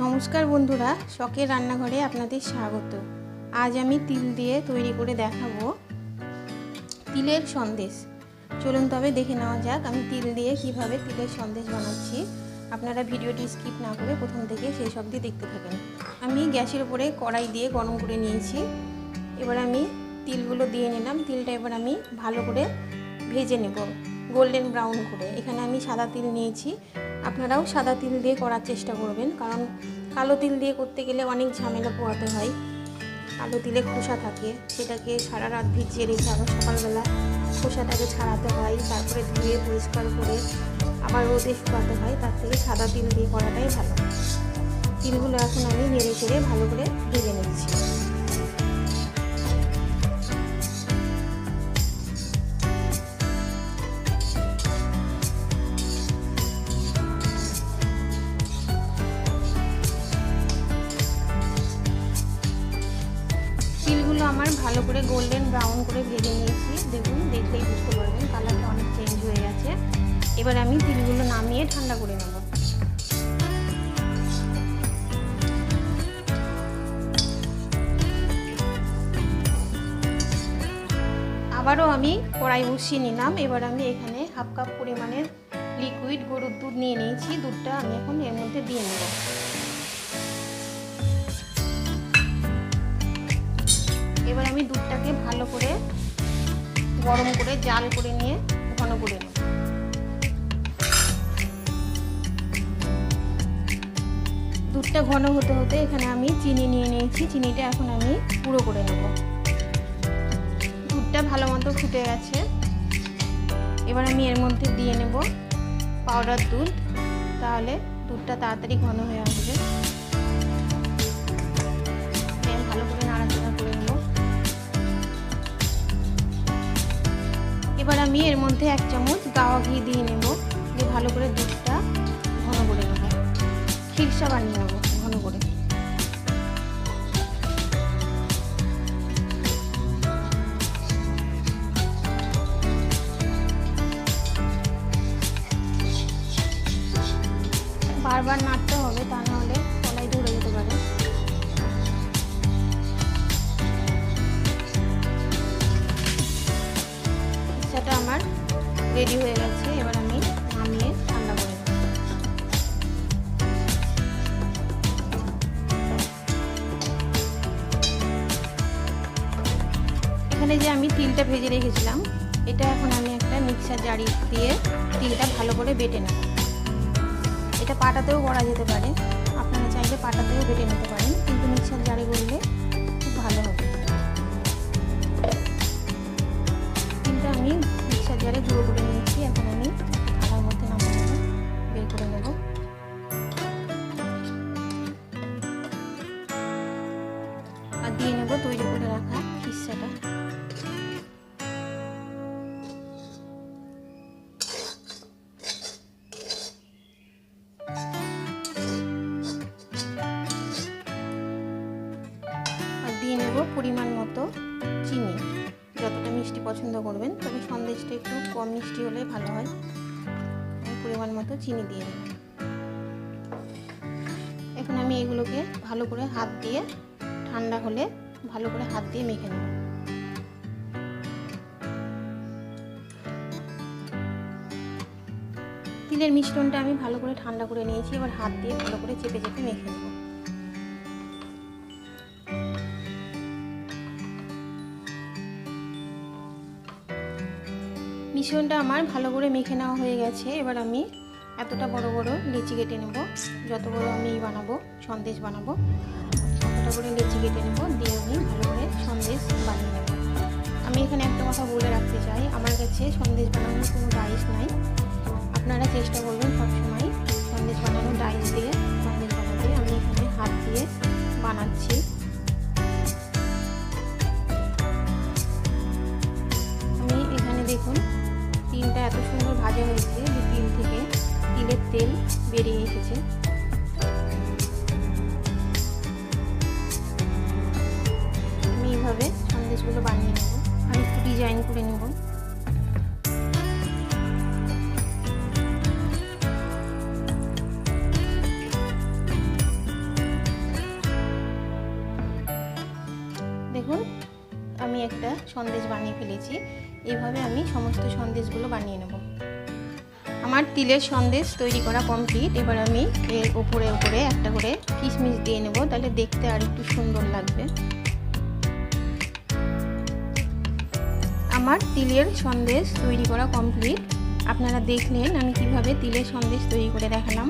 নমস্কার বন্ধুরা, শখের রান্নাঘরে আপনাদের স্বাগত। আজ আমি তিল দিয়ে তৈরি করে দেখাবো তিলের সন্দেশ। চলুন তবে দেখে নেওয়া যাক আমি তিল দিয়ে কীভাবে তিলের সন্দেশ বানাচ্ছি। আপনারা ভিডিওটি স্কিপ না করে প্রথম থেকে সেই সব দিয়ে দেখতে থাকেন। আমি গ্যাসের উপরে কড়াই দিয়ে গরম করে নিয়েছি। এবার আমি তিলগুলো দিয়ে নিলাম। তিলটা এবার আমি ভালো করে ভেজে নেব। গোল্ডেন ব্রাউন করে। এখানে আমি সাদা তিল নিয়েছি। আপনারাও সাদা তিল দিয়ে করার চেষ্টা করবেন, কারণ কালো তিল দিয়ে করতে গেলে অনেক ঝামেলা পোহাতে হয়। কালো তিলে খোসা থাকে, সেটাকে সারা রাত ভিজিয়ে রেখে আবার সকালবেলা খোসাটাকে ছাড়াতে হয়, তারপরে ধুয়ে পরিষ্কার করে আবার রোদে শুকাতে হয়, তার থেকে সাদা তিল দিয়ে করাটাই ভালো। তিলগুলো এখন আমি নেড়ে চেড়ে ভালো করে ভেজে নিচ্ছি। ভালো করে গোল্ডেন ব্রাউন করে ভেজে নিয়েছি। দেখুন দেখলেই বুঝতে পারবেন কালারটা অনেক চেঞ্জ হয়ে গেছে। এবার আমি তিলগুলো নামিয়ে ঠান্ডা করে নেব। আবারও আমি কড়াই বসিয়ে নিলাম। এবার আমি এখানে হাফ কাপ পরিমাণের লিকুইড গরুর দুধ নিয়ে নিয়েছি। দুধটা আমি এখন এর মধ্যে দিয়ে নেব। দুধটাকে ভালো করে গরম করে জাল করে নিয়ে ঘন করে দুধটা ঘন হতে হতে এখানে আমি চিনি নিয়ে নিয়েছি। চিনিটা এখন আমি পুরো করে নেব। দুধটা ভালো মতো ফুটে গেছে। এবার আমি এর মধ্যে দিয়ে নেব পাউডার দুধ। তাহলে দুধটা তাড়াতাড়ি ঘন হয়ে আসবে। এবার আমি এর মধ্যে এক চামচ গাওয়া ঘি দিয়ে নেব, দিয়ে ভালো করে দুধটা ঘন করে নেব। খিরসা বানিয়ে নেব ঘন করে। বারবার নাড়তে হবে, তা রেডি হয়ে গেছে। এবার আমি নামিয়ে ঠান্ডা করে এখানে যে আমি তিলটা ভেজে রেখেছিলাম, এটা এখন আমি একটা মিক্সার জারি দিয়ে তিলটা ভালো করে বেটে নেব। এটা পাটাতেও করা যেতে পারে। আপনারা চাইলে পাটাতেও বেটে নিতে পারেন, কিন্তু মিক্সার জারে করলে খুব ভালো হবে। জারে গুঁড়ো করে নিয়েছি, এখন আমি থালার মধ্যে নামিয়ে বের করে নেব। আর দিয়ে নেব তৈরি করে রাখা খিসাটা আর দিয়ে নেব পরিমাণ মতো চিনি। যতটা মিষ্টি পছন্দ করবেন, তবে সন্দেশটা একটু কম মিষ্টি হলে ভালো হয়। পরিমাণ মতো চিনি দিয়ে এখন আমি এগুলোকে ভালো করে হাত দিয়ে, ঠান্ডা হলে ভালো করে হাত দিয়ে মেখে নেব। তিলের মিশ্রণটা আমি ভালো করে ঠান্ডা করে নিয়েছি, এবার হাত দিয়ে ভালো করে চেপে চেপে মেখে নেব। মিশ্রণটা আমার ভালো করে মেখে নেওয়া হয়ে গেছে। এবার আমি এতটা বড় বড় লিচি কেটে নেব। যত বড় আমি বানাবো, সন্দেশ বানাবো, ততটা করে লিচি কেটে নেব। দিয়ে আমি ভালো করে সন্দেশ বানিয়ে নেব। আমি এখানে একটা কথা বলে রাখতে চাই। আমার কাছে সন্দেশ বানানোর কোনো রাইস নাই। আপনারা চেষ্টা করবেন সবসময় ভাজা হয়েছে ডিম থেকে তিলের তেল বেরিয়ে এসেছে। আমি এইভাবে সন্দেশগুলো বানিয়ে নেব। আমি একটু ডিজাইন করে নেব। দেখুন, আমি একটা সন্দেশ বানিয়ে ফেলেছি। এভাবে আমি সমস্ত সন্দেশগুলো বানিয়ে নেব। আমার তিলের সন্দেশ তৈরি করা কমপ্লিট এবার আমি এর উপরে উপরে একটা করে কিশমিশ দিয়ে নেব, তাহলে দেখতে আর একটু সুন্দর লাগবে। আমার তিলের সন্দেশ তৈরি করা কমপ্লিট আপনারা দেখলেন আমি কীভাবে তিলের সন্দেশ তৈরি করে দেখালাম।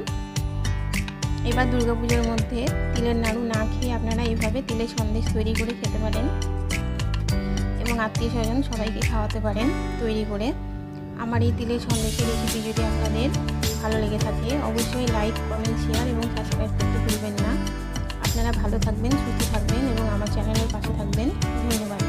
এবার দুর্গাপুজোর মধ্যে তিলের নাড়ু না খেয়ে আপনারা এইভাবে তিলের সন্দেশ তৈরি করে খেতে পারেন। এবং আত্মীয় স্বজন সবাইকে খাওয়াতে পারেন তৈরি করে। আমার এই তিলের সন্দেশের রেসিপি যদি আপনাদের ভালো লেগে থাকে, অবশ্যই লাইক কমেন্ট শেয়ার এবং সাবস্ক্রাইব করতে ভুলবেন না। আপনারা ভালো থাকবেন, সুস্থ থাকবেন এবং আমার চ্যানেলের পাশে থাকবেন। ধন্যবাদ।